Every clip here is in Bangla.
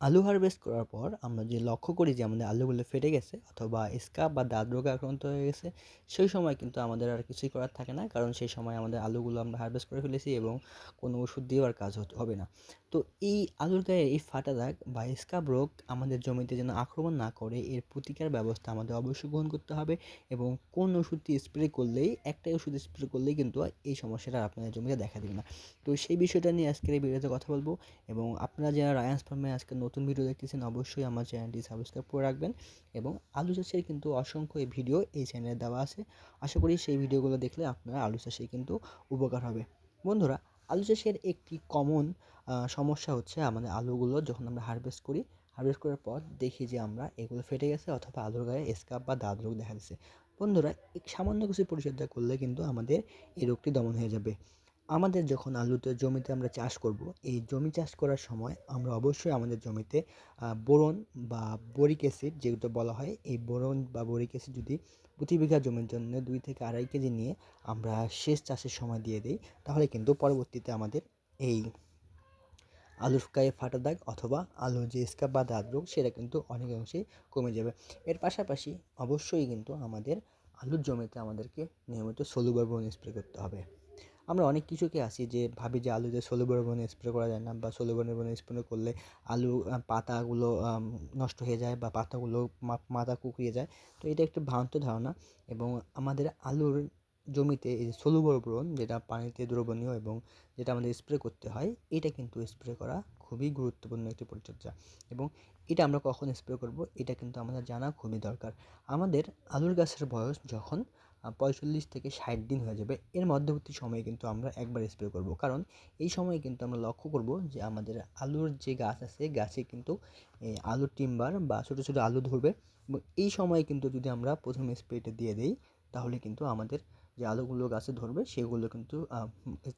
আলু হারভেস্ট করার পর আমরা যে লক্ষ্য করি যে আমাদের আলুগুলো ফেটে গেছে অথবা স্কাব বা দাগ রোগে আক্রান্ত হয়ে গেছে, সেই সময় কিন্তু আমাদের আর কিছুই করার থাকে না। কারণ সেই সময় আমাদের আলুগুলো আমরা হারভেস্ট করে ফেলেছি এবং কোনো ওষুধ দিয়েও আর কাজ হবে না। তো এই আলুর গায়ে এই ফাটা দাগ বা স্কাব রোগ আমাদের জমিতে যেন আক্রমণ না করে, এর প্রতিকার ব্যবস্থা আমাদের অবশ্যই গ্রহণ করতে হবে এবং কোন ওষুধটি স্প্রে করলেই, একটাই ওষুধ স্প্রে করলেই কিন্তু এই সমস্যাটা আপনাদের জমিতে দেখা দেবে না। তো সেই বিষয়টা নিয়ে আজকের এই ভিডিওতে কথা বলব এবং আপনারা যারা রায়ান্স ফার্মে আজকে নতুন ভিডিও দেখতেছেন, অবশ্যই আমার চ্যানেলটি সাবস্ক্রাইব করে রাখবেন এবং আলু চাষের কিন্তু অসংখ্য ভিডিও এই চ্যানেলে দেওয়া আছে। আশা করি সেই ভিডিওগুলো দেখলে আপনারা আলু চাষে কিন্তু উপকার হবে। বন্ধুরা, আলু চাষের একটি কমন সমস্যা হচ্ছে আমাদের আলুগুলো যখন আমরা হারভেস্ট করি হারভেস্ট করার পর দেখি যে আমরা এগুলো ফেটে গেছে অথবা আলুর গায়ে স্কাব বা দাদ রোগ দেখা দিচ্ছে বন্ধুরা সামান্য কিছু পরিচর্যা করলে কিন্তু আমাদের এই রোগটি দমন হয়ে যাবে। আমাদের যখন আলুতে জমিতে আমরা চাষ করব, এই জমি চাষ করার সময় আমরা অবশ্যই আমাদের জমিতে বোরন বা বরিক অ্যাসিড যেগুলো বলা হয়, এই বোরন বা বরিক অ্যাসিড যদি প্রতি বিঘা জমির জন্য দুই থেকে আড়াই কেজি নিয়ে আমরা শেষ চাষের সময় দিয়ে দিই, তাহলে কিন্তু পরবর্তীতে আমাদের এই আলুর গায়ে ফাটা দাগ অথবা আলুর যে স্কাব বা দাগ রোগ, সেটা কিন্তু অনেকাংশেই কমে যাবে। এর পাশাপাশি অবশ্যই কিন্তু আমাদের আলুর জমিতে আমাদেরকে নিয়মিত সলুবার বোন স্প্রে করতে হবে। আমরা অনেক কিছুকে আসি যে ভাবি যে আলুতে ষোলো বনে স্প্রে করা যায় না বা ষোলো বনে স্প্রে করলে আলু পাতাগুলো নষ্ট হয়ে যায় বা পাতাগুলো মাথা কুকড়িয়ে যায়। তো এটা একটু ভ্রান্ত ধারণা এবং আমাদের আলুর জমিতে এই যে সলুবর ব্রণ যেটা পানিতে দ্রবণীয় এবং যেটা আমাদের স্প্রে করতে হয়, এটা কিন্তু স্প্রে করা খুবই গুরুত্বপূর্ণ একটি পরিচর্যা এবং এটা আমরা কখন স্প্রে করব, এটা কিন্তু আমাদের জানা খুবই দরকার। আমাদের আলুর গাছের বয়স যখন পঁয়তাল্লিশ থেকে ষাট দিন হয়ে যাবে। এর মধ্যবর্তী সময়ে কিন্তু আমরা একবার স্প্রে করব। কারণ এই সময়ে কিন্তু আমরা লক্ষ্য করব যে আমাদের আলুর যে গাছ আছে, গাছে কিন্তু আলুর টিম্বার বা ছোটো ছোটো আলু ধরবে। এবং এই সময়ে কিন্তু যদি আমরা প্রথম স্প্রেটা দিয়ে দিই, তাহলে কিন্তু আমাদের যে আলুগুলো গাছে ধরবে, সেগুলো কিন্তু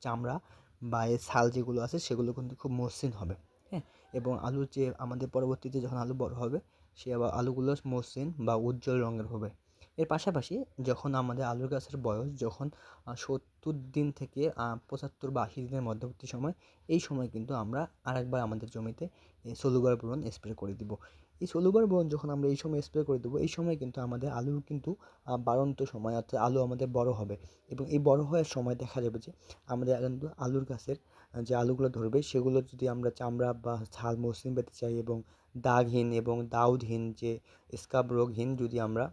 চামড়া বা এর ছাল যেগুলো আছে, সেগুলো কিন্তু খুব মসৃণ হবে। হ্যাঁ? এবং আলুর যে আমাদের পরবর্তীতে যখন আলু বড় হবে, সে আবার আলুগুলো মসৃণ বা উজ্জ্বল রঙের হবে। এর পাশাপাশি যখন আমাদের আলুর গাছের বয়স যখন সত্তর দিন থেকে পঁচাত্তর বা আশি দিনের মধ্যবর্তী সময়, এই সময় কিন্তু আমরা আরেকবার আমাদের জমিতে সলুবার বোরন স্প্রে করে দিব। এই সলুবার বোরন যখন আমরা এই সময় স্প্রে করে দেবো, এই সময় কিন্তু আমাদের আলুর কিন্তু বাড়ন্ত সময়, অর্থাৎ আলু আমাদের বড় হবে। এবং এই বড় হওয়ার সময় দেখা যাবে যে, আমাদের কিন্তু আলুর গাছের যে আলুগুলো ধরবে, সেগুলো যদি আমরা চামড়া বা ছাল মসৃণ পেতে চাই এবং দাগহীন এবং দাউদহীন যে স্কাব রোগহীন যদি আমরা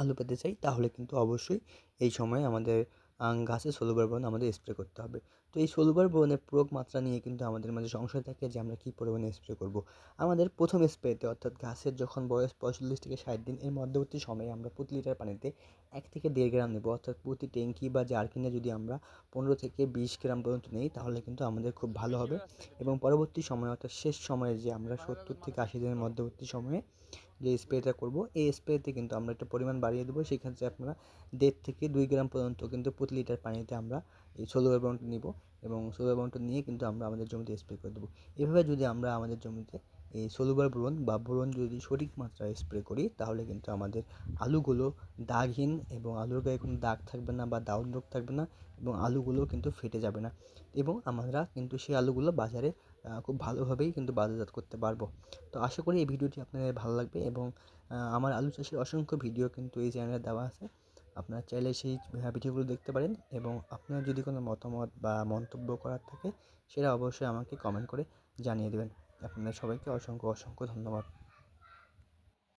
আলু পেতে চাই, তাহলে কিন্তু অবশ্যই এই সময় আমাদের গাছে ষোলোবার বোরন আমাদের স্প্রে করতে হবে। তো এই ষোলোবার বোরনের প্রয়োগ মাত্রা নিয়ে কিন্তু আমাদের মাঝে সংশয় থাকে যে আমরা কী পরিমাণে স্প্রে করব। আমাদের প্রথম স্প্রেতে অর্থাৎ গাছের যখন বয়স পঁয়তাল্লিশ থেকে ষাট দিন, এর মধ্যবর্তী সময়ে আমরা প্রতি লিটার পানিতে এক থেকে দেড় গ্রাম নেব। অর্থাৎ প্রতি ট্যাঙ্কি বা জারকিনে যদি আমরা পনেরো থেকে বিশ গ্রাম পর্যন্ত নেই, তাহলে কিন্তু আমাদের খুব ভালো হবে। এবং পরবর্তী সময় অর্থাৎ শেষ সময়ে যে আমরা সত্তর থেকে আশি দিনের মধ্যবর্তী সময়ে যে স্প্রেটা করব, এই স্প্রেতে কিন্তু আমরা একটা পরিমাণ বাড়িয়ে দেবো। সেক্ষেত্রে আপনারা দেড় থেকে দুই গ্রাম পর্যন্ত কিন্তু প্রতি লিটার পানিতে আমরা এই ষোলো অ্যামাউন্ট নিব এবং ষোলো অ্যামাউন্ট নিয়ে কিন্তু আমরা আমাদের জমিতে স্প্রে করে দেবো। এভাবে যদি আমরা আমাদের জমিতে এই ষোলোবার বোরন বা বোরন যদি সঠিক মাত্রায় স্প্রে করি, তাহলে কিন্তু আমাদের আলুগুলো দাগহীন এবং আলুর গায়ে কোনো দাগ থাকবে না বা দাউন রোগ থাকবে না এবং আলুগুলো কিন্তু ফেটে যাবে না এবং আমরা কিন্তু সেই আলুগুলো বাজারে খুব ভালোভাবেই কিন্তু বাজারজাত করতে পারব। তো আশা করি এই ভিডিওটি আপনাদের ভালো লাগবে এবং আমার আলু চাষের অসংখ্য ভিডিও কিন্তু এই চ্যানেলে দেওয়া আছে। আপনারা চাইলে সেই ভিডিওগুলো দেখতে পারেন এবং আপনার যদি কোনো মতামত বা মন্তব্য করার থাকে, সেটা অবশ্যই আমাকে কমেন্ট করে জানিয়ে দেবেন। আপনাদের সবাইকে অসংখ্য অসংখ্য ধন্যবাদ।